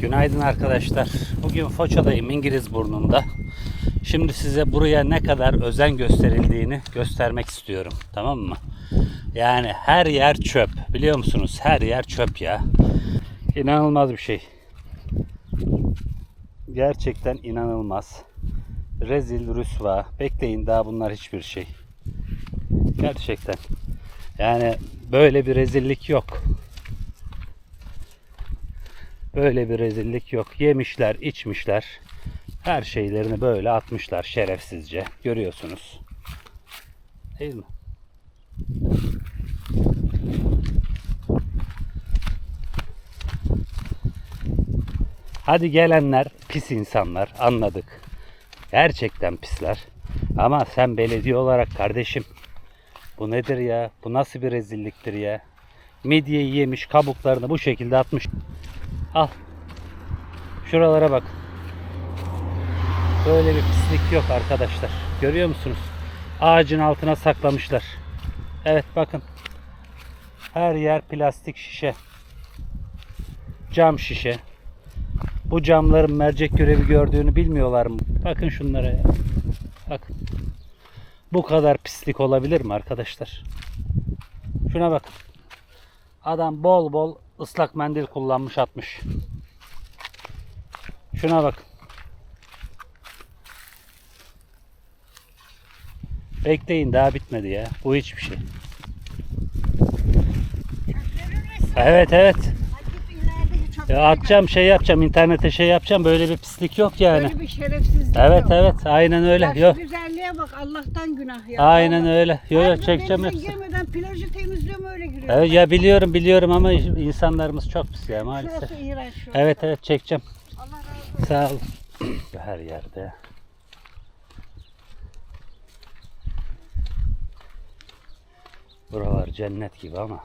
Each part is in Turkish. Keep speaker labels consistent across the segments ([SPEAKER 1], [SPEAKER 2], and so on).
[SPEAKER 1] Günaydın arkadaşlar. Bugün Foça'dayım İngiliz burnunda. Şimdi size buraya ne kadar özen gösterildiğini göstermek istiyorum. Tamam mı? Yani her yer çöp. Biliyor musunuz? Her yer çöp ya. İnanılmaz bir şey. Gerçekten inanılmaz. Rezil, rüsva. Bekleyin daha bunlar hiçbir şey. Gerçekten. Yani böyle bir rezillik yok. Böyle bir rezillik yok. Yemişler, içmişler. Her şeylerini böyle atmışlar şerefsizce. Görüyorsunuz. Değil mi? Hadi gelenler pis insanlar anladık. Gerçekten pisler. Ama sen belediye olarak kardeşim bu nedir ya? Bu nasıl bir rezilliktir ya? Midyeyi yemiş kabuklarını bu şekilde atmış. Al. Şuralara bak. Böyle bir pislik yok arkadaşlar. Görüyor musunuz? Ağacın altına saklamışlar. Evet bakın. Her yer plastik şişe. Cam şişe. Bu camların mercek görevi gördüğünü bilmiyorlar mı? Bakın şunlara ya. Bakın. Bu kadar pislik olabilir mi arkadaşlar? Şuna bakın. Adam bol bol ıslak mendil kullanmış atmış. Şuna bak. Bekleyin daha bitmedi ya. Bu hiçbir şey. Evet evet. Ya atacağım şey yapacağım internete şey yapacağım böyle bir pislik yok yani.
[SPEAKER 2] Böyle bir şerefsizlik
[SPEAKER 1] Evet
[SPEAKER 2] yok.
[SPEAKER 1] evet aynen öyle. Yok.
[SPEAKER 2] Güzelliğe bak Allah'tan günah ya.
[SPEAKER 1] Aynen
[SPEAKER 2] Vallahi.
[SPEAKER 1] öyle. Yo yo çekeceğim hepsini.
[SPEAKER 2] girmeden plajı temizliyorum öyle giriyorum.
[SPEAKER 1] Evet ya biliyorum biliyorum ama insanlarımız çok pis ya maalesef.
[SPEAKER 2] Şurası iğrenç şu
[SPEAKER 1] Evet evet çekeceğim.
[SPEAKER 2] Allah razı olsun.
[SPEAKER 1] Sağ ol. Her yerde. Buralar cennet gibi ama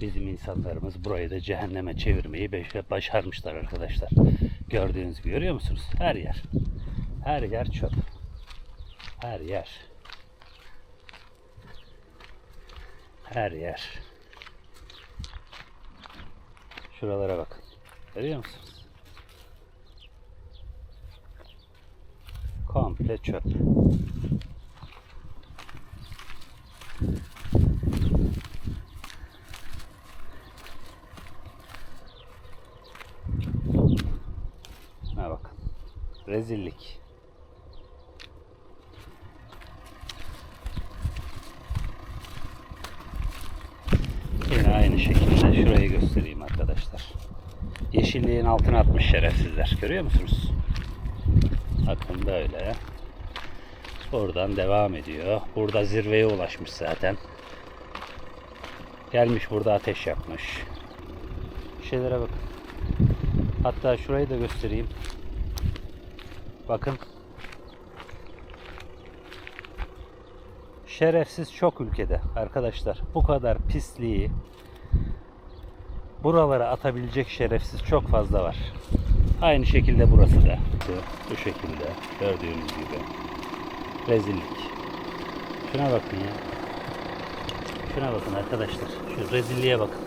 [SPEAKER 1] bizim insanlarımız burayı da cehenneme çevirmeyi başarmışlar arkadaşlar. Gördüğünüz görüyor musunuz? Her yer. Her yer çöp. Her yer. Her yer. Şuralara bakın. Görüyor musunuz? Komple çöp. Ha bakın. Rezillik. Yine aynı şekilde şurayı göstereyim arkadaşlar. Yeşilliğin altına atmış şerefsizler. Görüyor musunuz? Bakın böyle. Oradan devam ediyor. Burada zirveye ulaşmış zaten. Gelmiş burada ateş yapmış. Şeylere bakın. Hatta şurayı da göstereyim. Bakın. Şerefsiz çok ülkede arkadaşlar. Bu kadar pisliği buralara atabilecek şerefsiz çok fazla var. Aynı şekilde burası da. Bu, şekilde gördüğünüz gibi. Rezillik. Şuna bakın ya. Şuna bakın arkadaşlar. Şu rezilliğe bakın.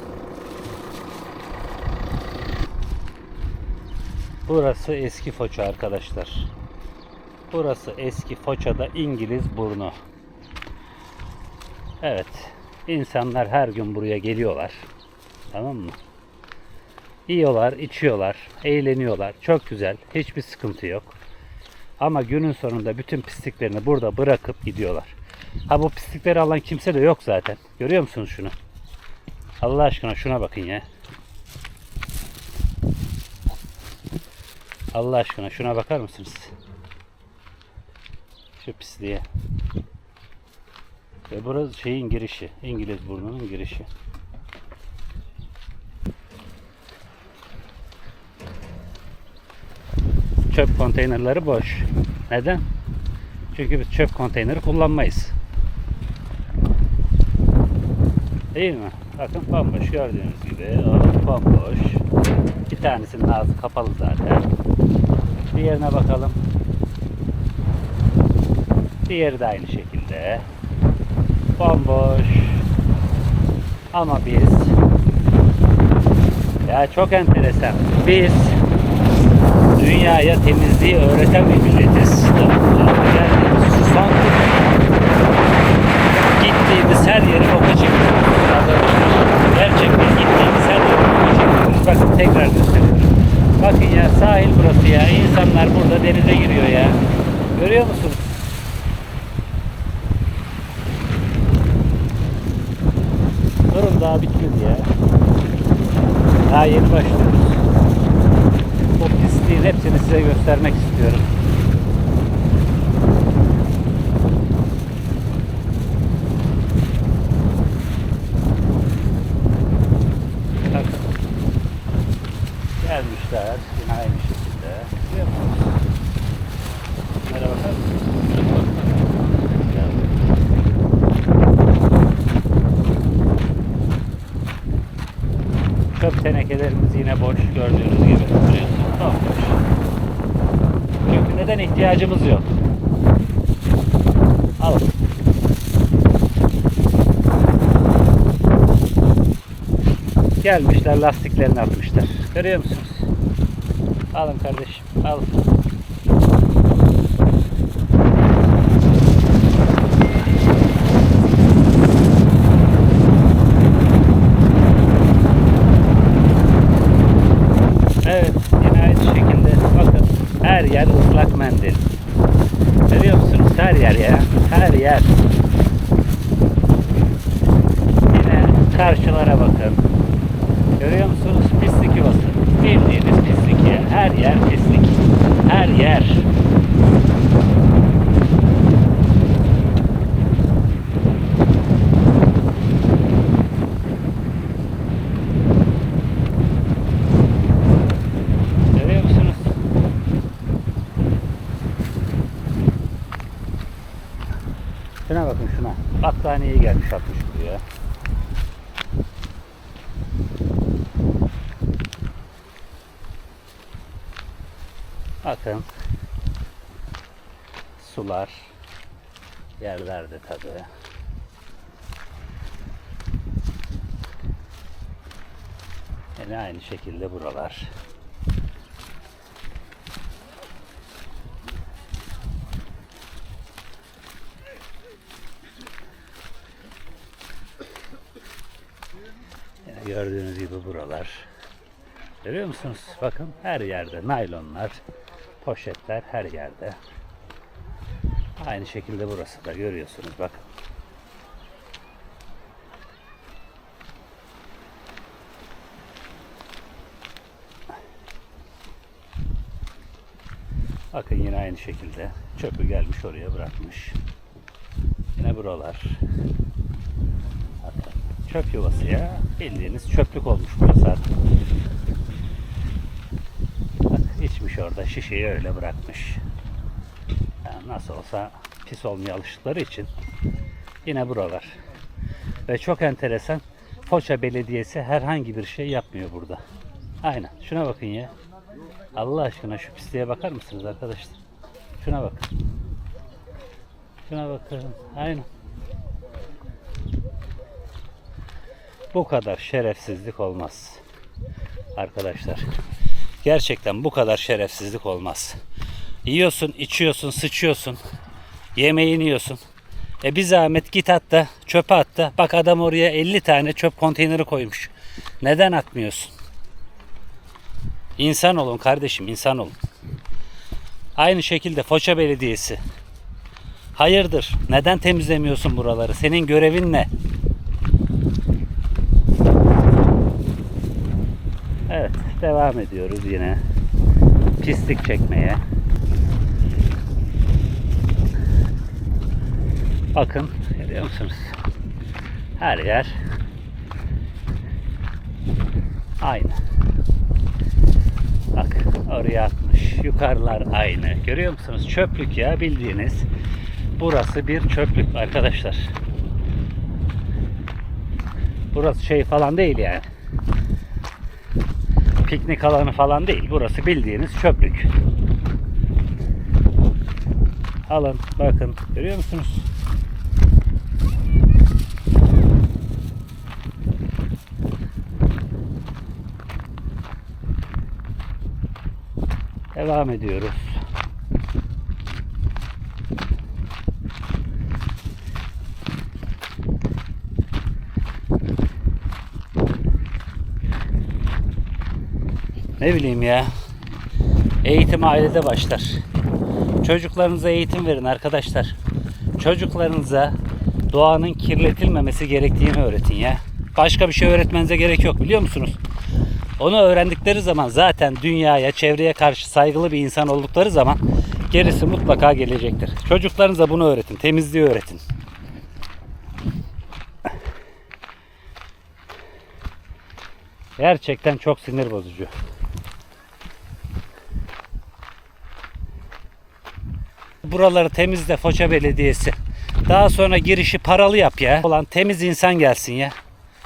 [SPEAKER 1] Burası eski Foça arkadaşlar. Burası eski Foça'da İngiliz burnu. Evet. insanlar her gün buraya geliyorlar. Tamam mı? Yiyorlar, içiyorlar, eğleniyorlar. Çok güzel. Hiçbir sıkıntı yok. Ama günün sonunda bütün pisliklerini burada bırakıp gidiyorlar. Ha bu pislikleri alan kimse de yok zaten. Görüyor musunuz şunu? Allah aşkına şuna bakın ya. Allah aşkına şuna bakar mısınız? Şu pisliğe. Ve burası şeyin girişi. İngiliz burnunun girişi. Çöp konteynerleri boş. Neden? Çünkü biz çöp konteyneri kullanmayız. Değil mi? Bakın bomboş gördüğünüz gibi. O bomboş. Bir tanesinin ağzı kapalı zaten. Diğerine bakalım. Diğeri de aynı şekilde. Bomboş. Ama biz ya çok enteresan. Biz dünyaya temizliği öğreten bir milletiz. Şu son gittiğimiz her yeri boka çekiyoruz. Gerçekten gittiğimiz her yeri boka çekiyoruz. Bakın tekrar gösteriyorum. Bakın ya sahil burası ya. İnsanlar burada denize giriyor ya. Görüyor musunuz? Durun daha bitmedi ya. Daha yeni başlıyoruz. Bu pisliğin hepsini size göstermek istiyorum. Bakın. Gelmişler yine? Merhaba bakar. Çöp tenekelerimiz yine boş gördüğünüz gibi. Biliyorsunuz bomboş. Çünkü neden ihtiyacımız yok. Alın. Gelmişler lastiklerini atmışlar. Görüyor musunuz? Alın kardeşim. Alın. Evet, yine aynı şekilde bakın her yer ıslak mendil. Görüyor musunuz? Her yer ya. Her yer. Yine karşılara bakın. Görüyor musunuz? Pislik yuvası. Bildiğiniz pislik ya. Her yer pislik. Her yer. Görüyor musunuz? Şuna bakın şuna. Battaniye gelmiş atmış buraya. Bakın. Sular yerlerde tabii. Yine aynı şekilde buralar. Yine gördüğünüz gibi buralar. Görüyor musunuz? Bakın her yerde naylonlar, poşetler her yerde. Aynı şekilde burası da görüyorsunuz bakın. Bakın yine aynı şekilde çöpü gelmiş oraya bırakmış. Yine buralar. Çöp yuvası ya. Bildiğiniz çöplük olmuş burası artık. Bak içmiş orada şişeyi öyle bırakmış. Yani nasıl olsa pis olmaya alıştıkları için yine buralar. Ve çok enteresan Foça Belediyesi herhangi bir şey yapmıyor burada. Aynen. Şuna bakın ya. Allah aşkına şu pisliğe bakar mısınız arkadaşlar? Şuna bakın. Şuna bakın. Aynen. Bu kadar şerefsizlik olmaz. Arkadaşlar. Gerçekten bu kadar şerefsizlik olmaz. Yiyorsun, içiyorsun, sıçıyorsun. Yemeğini yiyorsun. E bir zahmet git at da çöpe at da. Bak adam oraya 50 tane çöp konteyneri koymuş. Neden atmıyorsun? İnsan olun kardeşim, insan olun. Aynı şekilde Foça Belediyesi. Hayırdır? Neden temizlemiyorsun buraları? Senin görevin ne? Evet, devam ediyoruz yine pislik çekmeye. Bakın, görüyor musunuz? Her yer aynı. Bak oraya atmış. Yukarılar aynı. Görüyor musunuz? Çöplük ya bildiğiniz. Burası bir çöplük arkadaşlar. Burası şey falan değil yani. Piknik alanı falan değil. Burası bildiğiniz çöplük. Alın bakın. Görüyor musunuz? Devam ediyoruz. Ne bileyim ya. Eğitim ailede başlar. Çocuklarınıza eğitim verin arkadaşlar. Çocuklarınıza doğanın kirletilmemesi gerektiğini öğretin ya. Başka bir şey öğretmenize gerek yok biliyor musunuz? Onu öğrendikleri zaman zaten dünyaya, çevreye karşı saygılı bir insan oldukları zaman gerisi mutlaka gelecektir. Çocuklarınıza bunu öğretin, temizliği öğretin. Gerçekten çok sinir bozucu. Buraları temizle Foça Belediyesi. Daha sonra girişi paralı yap ya. Olan temiz insan gelsin ya.